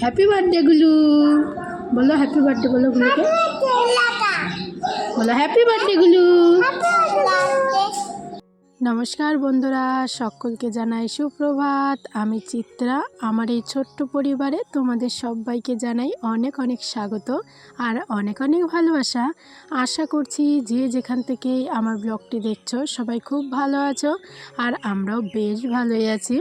Happy birthday গুলু বলো happy birthday বলো গুলুকে বলো হ্যাপি বার্থডে গুলু নমস্কার বন্ধুরা, সকলকে জানাই সুপ্রভাত। আমি চিত্রা, আমার এই ছোট্ট পরিবারে তোমাদের সবাইকে জানাই অনেক অনেক স্বাগত আর অনেক অনেক ভালোবাসা। আশা করছি যে যেখান থেকেই আমার ব্লগটি দেখছ, সবাই খুব ভালো আছো আর আমরাও বেশ ভালোই আছি।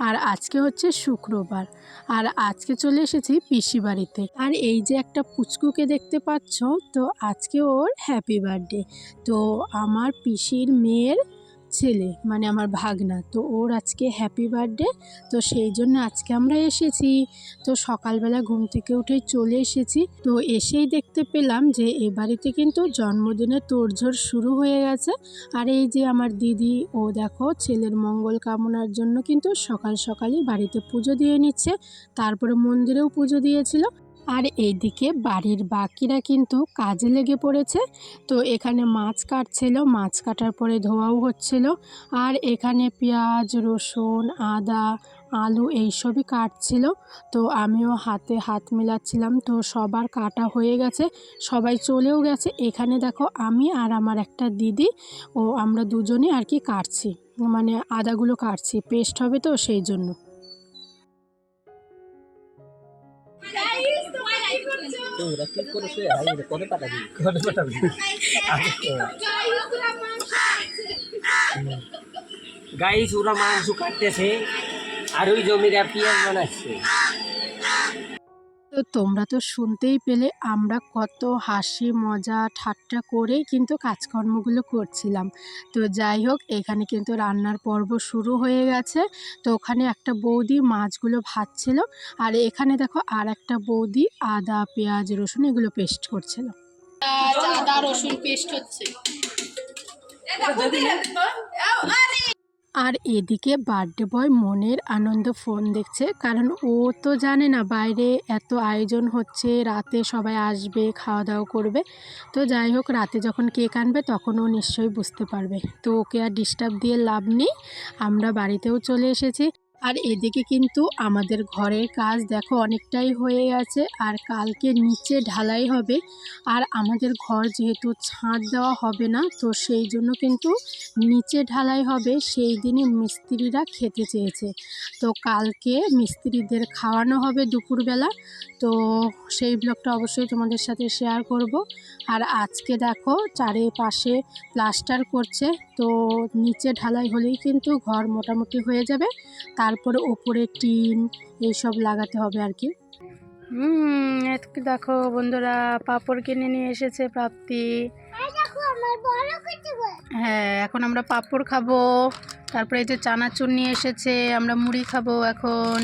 আর আজকে হচ্ছে শুক্রবার। আর আজকে চলে এসেছি পিসি বাড়িতে। আর এই যে একটা পুচকুকে দেখতে পাচ্ছ, তো আজকে ওর হ্যাপি বার্থডে তো আমার পিসির মেয়ের ছেলে মানে আমার ভাগনা। তো ওর আজকে হ্যাপি বার্থডে তো সেই জন্য আজকে আমরা এসেছি। তো সকালবেলা ঘুম থেকে উঠে চলে এসেছি। তো এসেই দেখতে পেলাম যে এ বাড়িতে কিন্তু জন্মদিনের তোড়ঝোড় শুরু হয়ে গেছে। আর এই যে আমার দিদি, ও দেখো, ছেলের মঙ্গল কামনার জন্য কিন্তু সকাল সকালই বাড়িতে পুজো দিয়ে নিচ্ছে। তারপরে মন্দিরেও পুজো দিয়েছিল। আর এইদিকে বাড়ির বাকিরা কিন্তু কাজে লেগে পড়েছে। তো এখানে মাছ কাটছিল, মাছ কাটার পরে ধোয়াও হচ্ছিল। আর এখানে পেঁয়াজ, রসুন, আদা, আলু এইসবই কাটছিল। তো আমিও হাতে হাত মেলাচ্ছিলাম। তো সবার কাটা হয়ে গেছে, সবাই চলেও গেছে। এখানে দেখো আমি আর আমার একটা দিদি, ও আমরা দুজনে আর কি কাটছি। মানে আদাগুলো কাটছি, পেস্ট হবে তো সেই জন্য। তোরা কি করেছে হাই রে কত পাঠাবি কত পাঠাবি গাইস ওরা মাংস কাটতেছে আর ওই জমিরা পেঁয়াজ বানাচ্ছে তো তোমরা তো শুনতেই পেলে আমরা কত হাসি মজা ঠাট্টা করেই কিন্তু কাজকর্মগুলো করছিলাম। তো যাই হোক এখানে কিন্তু রান্নার পর্ব শুরু হয়ে গেছে। তো ওখানে একটা বৌদি মাছগুলো ভাজছিল আর এখানে দেখো আর একটা বৌদি আদা পেঁয়াজ রসুন এগুলো পেস্ট করছিল। আদা রসুন পেস্ট হচ্ছে। আর এদিকে বার্থডে বয় মনের আনন্দ ফোন দেখছে, কারণ ও তো জানে না বাইরে এত আয়োজন হচ্ছে, রাতে সবাই আসবে খাওয়া দাওয়া করবে। তো যাই হোক, রাতে যখন কেক আনবে তখন ও নিশ্চয়ই বুঝতে পারবে। তো ওকে আর ডিস্টার্ব দিয়ে লাভ নেই, আমরা বাড়িতেও চলে এসেছি। আর এদিকে কিন্তু আমাদের ঘরের কাজ দেখো অনেকটাই হয়ে গেছে, আর কালকে নিচে ঢালাই হবে। আর আমাদের ঘর যেহেতু ছাদ দেওয়া হবে না, তো সেই জন্য কিন্তু নিচে ঢালাই হবে। সেই দিনই মিস্ত্রিরা খেতে চেয়েছে। তো কালকে মিস্ত্রিদের খাওয়ানো হবে দুপুরবেলা। তো সেই ব্লগটা অবশ্যই তোমাদের সাথে শেয়ার করব। আর আজকে দেখো চারিপাশে প্লাস্টার করছে। তো নিচে ঢালাই হলেই কিন্তু ঘর মোটামুটি হয়ে যাবে। তারপরে ওপরে টিন এইসব লাগাতে হবে আর কি। হুম দেখো বন্ধুরা পাপড় কিনে নিয়ে এসেছে প্রাপ্তি। হ্যাঁ এখন আমরা পাপড় খাব। তারপরে এই যে চানাচুর নিয়ে এসেছে আমরা মুড়ি খাব এখন।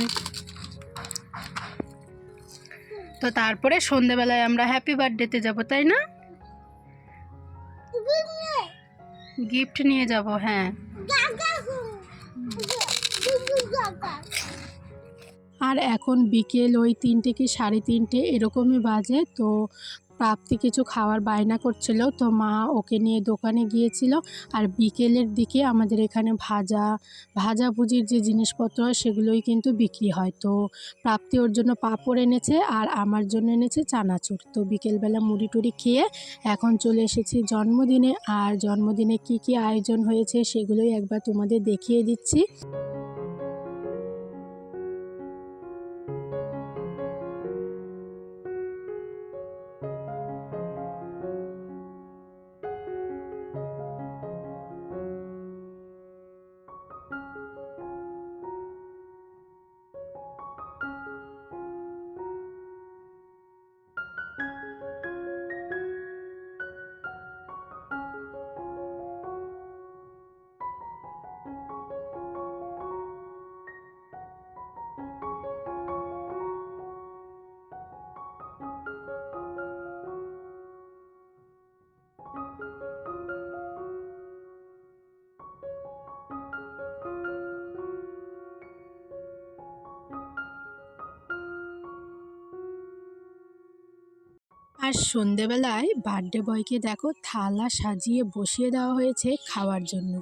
তো তারপরে সন্ধেবেলায় আমরা হ্যাপি বার্থডেতে যাব তাই না? গিফট নিয়ে যাব হ্যাঁ। আর এখন বিকেল ওই তিনটে কি সাড়ে তিনটে, এরকমই বাজে, তো প্রাপ্তি কিছু খাওয়ার বায়না করছিল। তো মা ওকে নিয়ে দোকানে গিয়েছিল আর বিকেলের দিকে আমাদের এখানে ভাজা ভাজাভুজির যে জিনিসপত্র হয় সেগুলোই কিন্তু বিক্রি হয়। তো প্রাপ্তি ওর জন্য পাঁপড় এনেছে আর আমার জন্য এনেছে চানাচুর। তো বিকেলবেলা মুড়ি টুড়ি খেয়ে এখন চলে এসেছি জন্মদিনে। আর জন্মদিনে কি কি আয়োজন হয়েছে সেগুলোই একবার তোমাদের দেখিয়ে দিচ্ছি। আর সন্ধেবেলায় বার্থডে বয়কে দেখো থালা সাজিয়ে বসিয়ে দেওয়া হয়েছে খাওয়ার জন্য।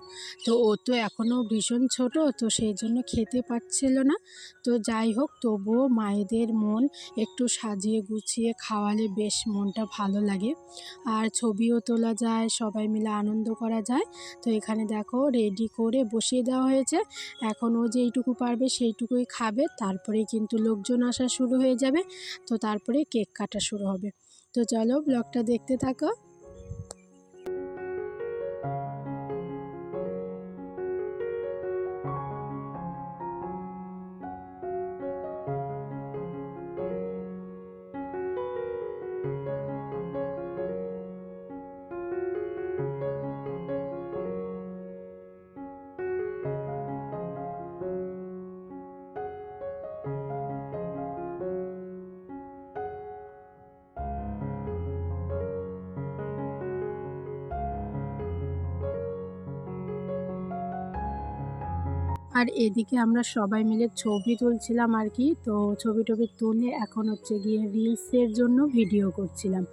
তো ও তো এখনও ভীষণ ছোট, তো সেই জন্য খেতে পাচ্ছিল না। তো যাই হোক, তবুও মায়েদের মন একটু সাজিয়ে গুছিয়ে খাওয়ালে বেশ মনটা ভালো লাগে। আর ছবিও তোলা যায়, সবাই মিলে আনন্দ করা যায়। তো এখানে দেখো রেডি করে বসিয়ে দেওয়া হয়েছে। এখন ও যেইটুকু পারবে সেইটুকুই খাবে তারপরে কিন্তু লোকজন আসা শুরু হয়ে যাবে। তো তারপরে কেক কাটা শুরু হবে। তো চলো ব্লগটা দেখতে থাকো। আর এদিকে আমরা সবাই মিলে ছবি তুলছিলাম আর কি। তো ছবি টবি তুলে এখন হচ্ছে গিয়ে রিলসের জন্য ভিডিও করছিলাম।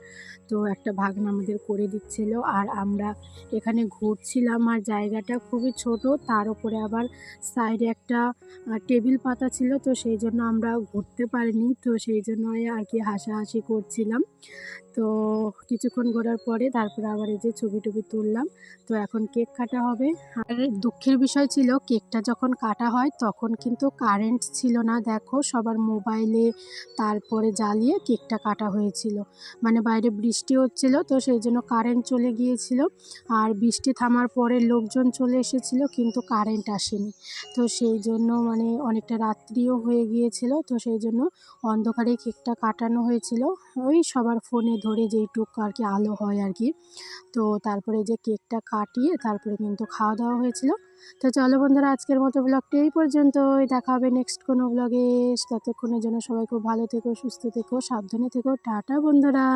তো একটা ভাগনা আমাদের করে দিচ্ছিল আর আমরা এখানে ঘুরছিলাম আর জায়গাটা খুবই ছোট, তার উপরে আবার সাইডে একটা টেবিল পাতা ছিল, তো সেই জন্য আমরা ঘুরতে পারিনি। তো সেই জন্য আর কি হাসাহাসি করছিলাম। তো কিছুক্ষণ ঘোরার পরে তারপরে আবার এই যে ছবি টবি তুললাম। তো এখন কেক কাটা হবে। আর দুঃখের বিষয় ছিল, কেকটা যখন কাটা হয় তখন কিন্তু কারেন্ট ছিল না। দেখো সবার মোবাইলে তারপরে জ্বালিয়ে কেকটা কাটা হয়েছিল। মানে বাইরে বৃষ্টি হচ্ছিল তো সেই জন্য কারেন্ট চলে গিয়েছিল। আর বৃষ্টি থামার পরে লোকজন চলে এসেছিল কিন্তু কারেন্ট আসেনি। তো সেই জন্য মানে অনেকটা রাত্রিও হয়ে গিয়েছিল তো সেই জন্য অন্ধকারে কেকটা কাটানো হয়েছিল। ওই সবার ফোনে ধরে যেইটুক আর কি আলো হয় আর কি। তো তারপরে যে কেকটা কাটিয়ে তারপরে কিন্তু খাওয়া দাওয়া হয়েছিল। তো চলো বন্ধুরা, আজকের মতো ব্লগটি এই পর্যন্তই। দেখা হবে নেক্সট কোনো ব্লগে ততক্ষণের জন্য সবাই খুব ভালো থেকো, সুস্থ থেকো, সাবধানে থেকো। টাটা বন্ধুরা।